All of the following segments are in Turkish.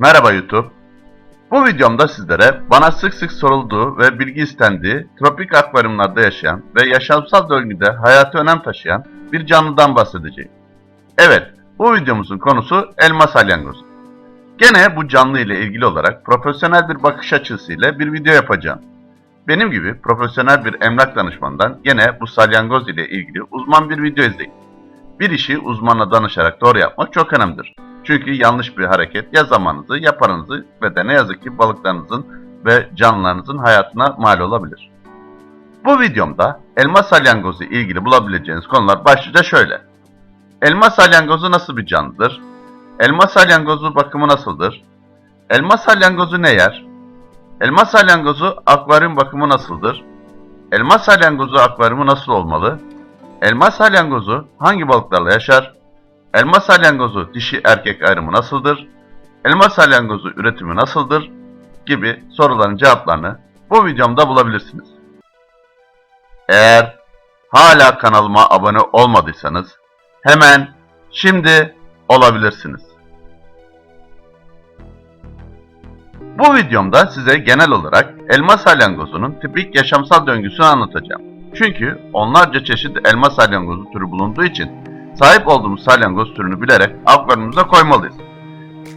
Merhaba YouTube. Bu videomda sizlere bana sık sık sorulduğu ve bilgi istendiği tropik akvaryumlarda yaşayan ve yaşamsal döngüde hayatı önem taşıyan bir canlıdan bahsedeceğim. Evet, bu videomuzun konusu elma salyangozu. Gene bu canlı ile ilgili olarak profesyonel bir bakış açısıyla bir video yapacağım. Benim gibi profesyonel bir emlak danışmanından gene bu salyangoz ile ilgili uzman bir video izleyin. Bir işi uzmana danışarak doğru yapmak çok önemlidir. Çünkü yanlış bir hareket ya zamanınızı ya paranızı ve de ne yazık ki balıklarınızın ve canlılarınızın hayatına mal olabilir. Bu videomda elma salyangozu ilgili bulabileceğiniz konular başlıca şöyle. Elma salyangozu nasıl bir canlıdır? Elma salyangozu bakımı nasıldır? Elma salyangozu ne yer? Elma salyangozu akvaryum bakımı nasıldır? Elma salyangozu akvaryumu nasıl olmalı? Elma salyangozu hangi balıklarla yaşar? Elma salyangozu dişi erkek ayrımı nasıldır? Elma salyangozu üretimi nasıldır? Gibi soruların cevaplarını bu videomda bulabilirsiniz. Eğer hala kanalıma abone olmadıysanız hemen şimdi olabilirsiniz. Bu videomda size genel olarak elma salyangozunun tipik yaşamsal döngüsünü anlatacağım. Çünkü onlarca çeşit elma salyangozu türü bulunduğu için sahip olduğumuz salyangoz türünü bilerek akvaryumumuza koymalıyız.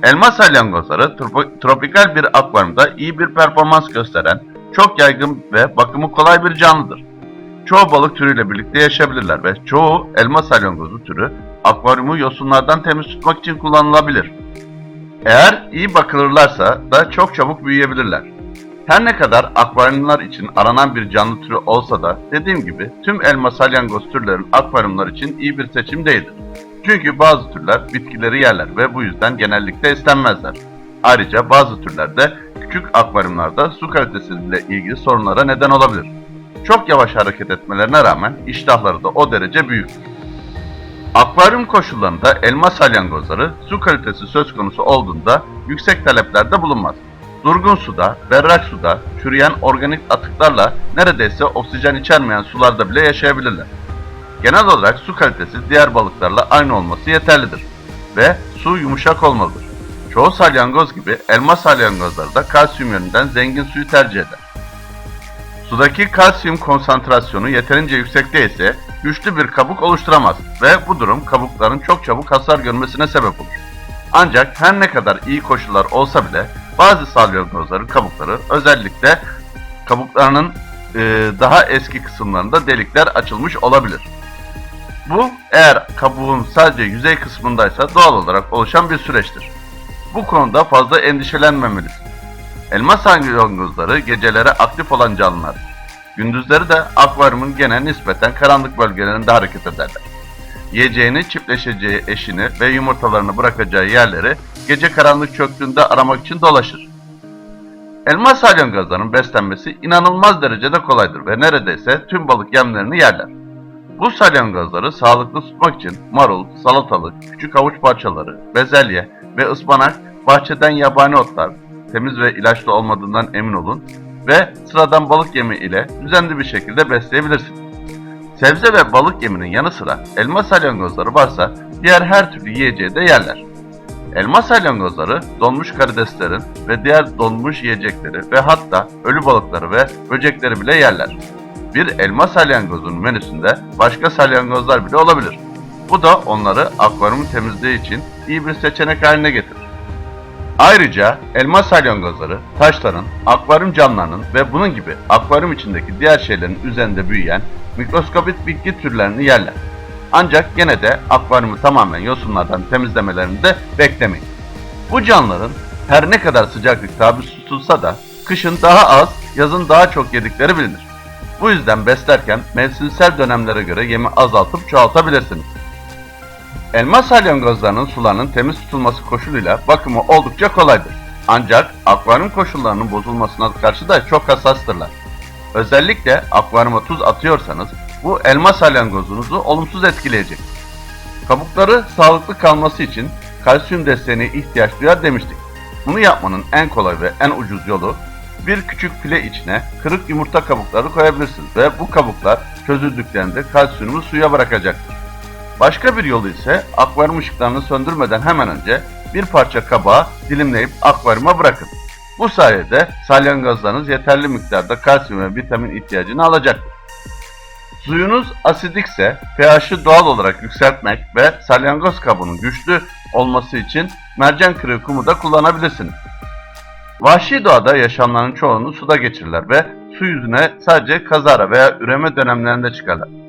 Elma salyangozları tropikal bir akvaryumda iyi bir performans gösteren, çok yaygın ve bakımı kolay bir canlıdır. Çoğu balık türüyle birlikte yaşayabilirler ve çoğu elma salyangozu türü akvaryumu yosunlardan temiz tutmak için kullanılabilir. Eğer iyi bakılırlarsa da çok çabuk büyüyebilirler. Her ne kadar akvaryumlar için aranan bir canlı türü olsa da dediğim gibi tüm elma salyangoz türlerin akvaryumlar için iyi bir seçim değildir. Çünkü bazı türler bitkileri yerler ve bu yüzden genellikle istenmezler. Ayrıca bazı türler de küçük akvaryumlarda su kalitesiyle ilgili sorunlara neden olabilir. Çok yavaş hareket etmelerine rağmen iştahları da o derece büyüktür. Akvaryum koşullarında elma salyangozları su kalitesi söz konusu olduğunda yüksek taleplerde bulunmaz. Durgun suda, berrak suda, çürüyen organik atıklarla neredeyse oksijen içermeyen sularda bile yaşayabilirler. Genel olarak su kalitesi diğer balıklarla aynı olması yeterlidir ve su yumuşak olmalıdır. Çoğu salyangoz gibi elma salyangozları da kalsiyum yönünden zengin suyu tercih eder. Sudaki kalsiyum konsantrasyonu yeterince yüksek değilse güçlü bir kabuk oluşturamaz ve bu durum kabukların çok çabuk hasar görmesine sebep olur. Ancak her ne kadar iyi koşullar olsa bile bazı salyangozların kabukları özellikle kabuklarının e, daha eski kısımlarında delikler açılmış olabilir. Bu eğer kabuğun sadece yüzey kısmındaysa doğal olarak oluşan bir süreçtir. Bu konuda fazla endişelenmemelisin. Elma salyangozları gecelere aktif olan canlılar. Gündüzleri de akvaryumun gene nispeten karanlık bölgelerinde hareket ederler. Yiyeceğini, çiftleşeceği eşini ve yumurtalarını bırakacağı yerleri gece karanlık çöktüğünde aramak için dolaşır. Elma salyangozlarının beslenmesi inanılmaz derecede kolaydır ve neredeyse tüm balık yemlerini yerler. Bu salyangozları sağlıklı tutmak için marul, salatalık, küçük havuç parçaları, bezelye ve ıspanak, bahçeden yabani otlar, temiz ve ilaçlı olmadığından emin olun ve sıradan balık yemi ile düzenli bir şekilde besleyebilirsiniz. Sebze ve balık yeminin yanı sıra elma salyangozları varsa diğer her türlü yiyeceği de yerler. Elma salyangozları donmuş karideslerin ve diğer donmuş yiyecekleri ve hatta ölü balıkları ve böcekleri bile yerler. Bir elma salyangozunun menüsünde başka salyangozlar bile olabilir. Bu da onları akvaryum temizliği için iyi bir seçenek haline getirir. Ayrıca elma salyangozları, taşların, akvaryum camlarının ve bunun gibi akvaryum içindeki diğer şeylerin üzerinde büyüyen mikroskobik bitki türlerini yerler. Ancak gene de akvaryumu tamamen yosunlardan temizlemelerini de beklemeyin. Bu canlıların her ne kadar sıcaklık tabi tutulsa da kışın daha az, yazın daha çok yedikleri bilinir. Bu yüzden beslerken mevsimsel dönemlere göre yemi azaltıp çoğaltabilirsiniz. Elma salyangozlarının sularının temiz tutulması koşuluyla bakımı oldukça kolaydır. Ancak akvaryum koşullarının bozulmasına karşı da çok hassastırlar. Özellikle akvaryuma tuz atıyorsanız bu elma salyangozunuzu olumsuz etkileyecek. Kabukları sağlıklı kalması için kalsiyum desteğine ihtiyaç duyar demiştik. Bunu yapmanın en kolay ve en ucuz yolu bir küçük file içine kırık yumurta kabukları koyabilirsiniz ve bu kabuklar çözüldüklerinde kalsiyumu suya bırakacaktır. Başka bir yolu ise akvaryum ışıklarını söndürmeden hemen önce bir parça kabağı dilimleyip akvaryuma bırakın. Bu sayede salyangozlarınız yeterli miktarda kalsiyum ve vitamin ihtiyacını alacaktır. Suyunuz asidikse pH'i doğal olarak yükseltmek ve salyangoz kabuğunun güçlü olması için mercan kırığı kumu da kullanabilirsiniz. Vahşi doğada yaşamların çoğunu suda geçirirler ve su yüzüne sadece kazara veya üreme dönemlerinde çıkarlar.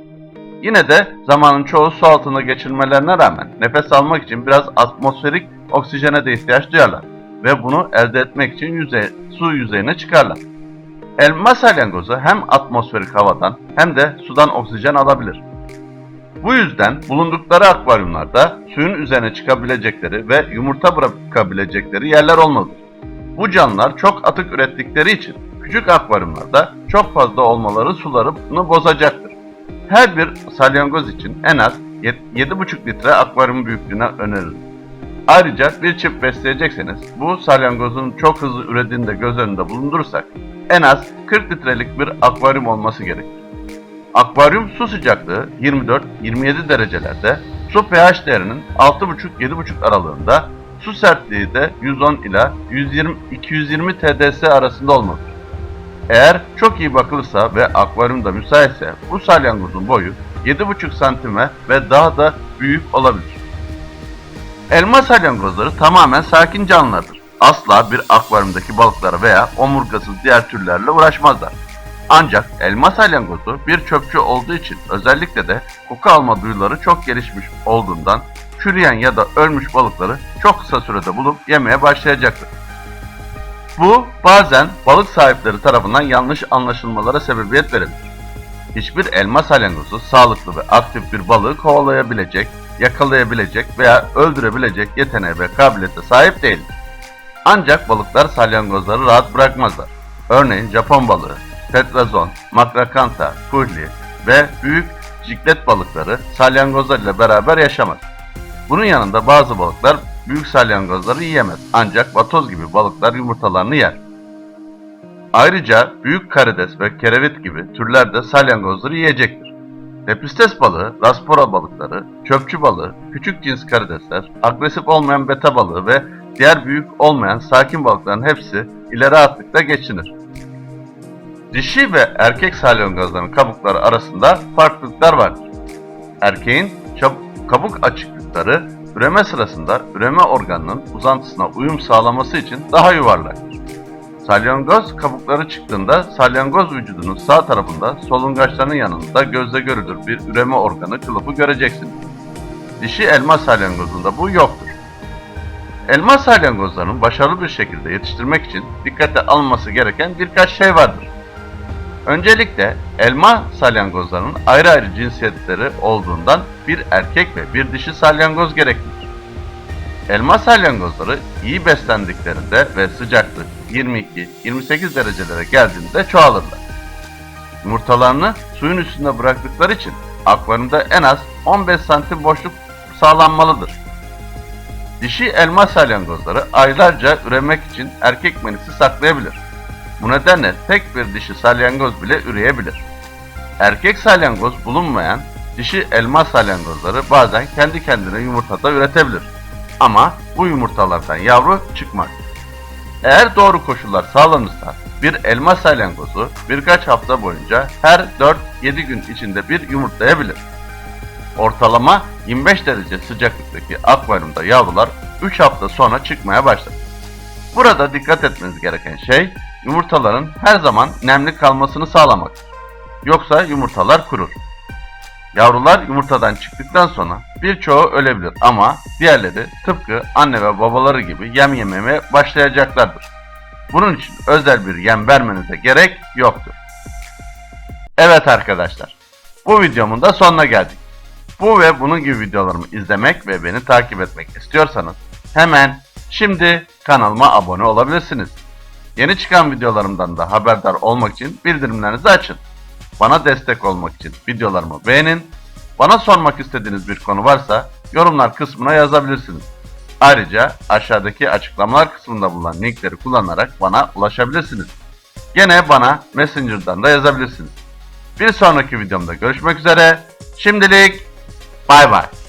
Yine de zamanın çoğu su altında geçirmelerine rağmen nefes almak için biraz atmosferik oksijene de ihtiyaç duyarlar ve bunu elde etmek için yüzey, su yüzeyine çıkarlar. Elma salyangozu hem atmosferik havadan hem de sudan oksijen alabilir. Bu yüzden bulundukları akvaryumlarda suyun üzerine çıkabilecekleri ve yumurta bırakabilecekleri yerler olmalıdır. Bu canlılar çok atık ürettikleri için küçük akvaryumlarda çok fazla olmaları sularını bozacaktır. Her bir salyangoz için en az 7,5 litre akvaryum büyüklüğüne öneririm. Ayrıca bir çift besleyecekseniz bu salyangozun çok hızlı ürediğini de göz önünde bulundurursak en az 40 litrelik bir akvaryum olması gerekir. Akvaryum su sıcaklığı 24-27 derecelerde, su pH değerinin 6,5-7,5 aralığında, su sertliği de 110 ila 120 220 TDS arasında olmalıdır. Eğer çok iyi bakılırsa ve akvaryumda müsaitse bu salyangozun boyu 7,5 santime ve daha da büyük olabilir. Elma salyangozları tamamen sakin canlılardır. Asla bir akvaryumdaki balıklara veya omurgasız diğer türlerle uğraşmazlar. Ancak elma salyangozu bir çöpçü olduğu için özellikle de koku alma duyuları çok gelişmiş olduğundan çürüyen ya da ölmüş balıkları çok kısa sürede bulup yemeye başlayacaktır. Bu bazen balık sahipleri tarafından yanlış anlaşılmalara sebebiyet verebilir. Hiçbir elma salyangozu sağlıklı ve aktif bir balığı kovalayabilecek, yakalayabilecek veya öldürebilecek yeteneğe ve kabiliyete sahip değildir. Ancak balıklar salyangozları rahat bırakmazlar. Örneğin Japon balığı, tetrazon, makrakanta, kuhli ve büyük ciklet balıkları salyangozlar ile beraber yaşamaz. Bunun yanında bazı balıklar büyük salyangozları yiyemez ancak vatoz gibi balıklar yumurtalarını yer. Ayrıca büyük karides ve kerevit gibi türler de salyangozları yiyecektir. Lepistes balığı, raspora balıkları, çöpçü balığı, küçük cins karidesler, agresif olmayan beta balığı ve diğer büyük olmayan sakin balıkların hepsi ileri atlıkta geçinir. Dişi ve erkek salyangozların kabukları arasında farklılıklar vardır. Erkeğin kabuk açıklıkları üreme sırasında üreme organının uzantısına uyum sağlaması için daha yuvarlaktır. Salyangoz kabukları çıktığında salyangoz vücudunun sağ tarafında solungaçlarının yanında gözle görülür bir üreme organı kılıfı göreceksiniz. Dişi elma salyangozunda bu yoktur. Elma salyangozlarının başarılı bir şekilde yetiştirmek için dikkate alınması gereken birkaç şey vardır. Öncelikle elma salyangozlarının ayrı ayrı cinsiyetleri olduğundan bir erkek ve bir dişi salyangoz gereklidir. Elma salyangozları iyi beslendiklerinde ve sıcaklık 22-28 derecelere geldiğinde çoğalırlar. Yumurtalarını suyun üstünde bıraktıkları için akvaryumda en az 15 santim boşluk sağlanmalıdır. Dişi elma salyangozları aylarca üremek için erkek menisi saklayabilir. Bu nedenle tek bir dişi salyangoz bile üreyebilir. Erkek salyangoz bulunmayan dişi elma salyangozları bazen kendi kendine yumurta da üretebilir. Ama bu yumurtalardan yavru çıkmaz. Eğer doğru koşullar sağlanırsa bir elma salyangozu birkaç hafta boyunca her 4-7 gün içinde bir yumurtlayabilir. Ortalama 25 derece sıcaklıktaki akvaryumda yavrular 3 hafta sonra çıkmaya başlar. Burada dikkat etmeniz gereken şey yumurtaların her zaman nemli kalmasını sağlamaktır. Yoksa yumurtalar kurur. Yavrular yumurtadan çıktıktan sonra birçoğu ölebilir ama diğerleri tıpkı anne ve babaları gibi yem yememeye başlayacaklardır. Bunun için özel bir yem vermenize gerek yoktur. Evet arkadaşlar, bu videomun da sonuna geldik. Bu ve bunun gibi videolarımı izlemek ve beni takip etmek istiyorsanız hemen şimdi kanalıma abone olabilirsiniz. Yeni çıkan videolarımdan da haberdar olmak için bildirimlerinizi açın. Bana destek olmak için videolarımı beğenin. Bana sormak istediğiniz bir konu varsa yorumlar kısmına yazabilirsiniz. Ayrıca aşağıdaki açıklamalar kısmında bulunan linkleri kullanarak bana ulaşabilirsiniz. Gene bana Messenger'dan da yazabilirsiniz. Bir sonraki videomda görüşmek üzere. Şimdilik bay bay.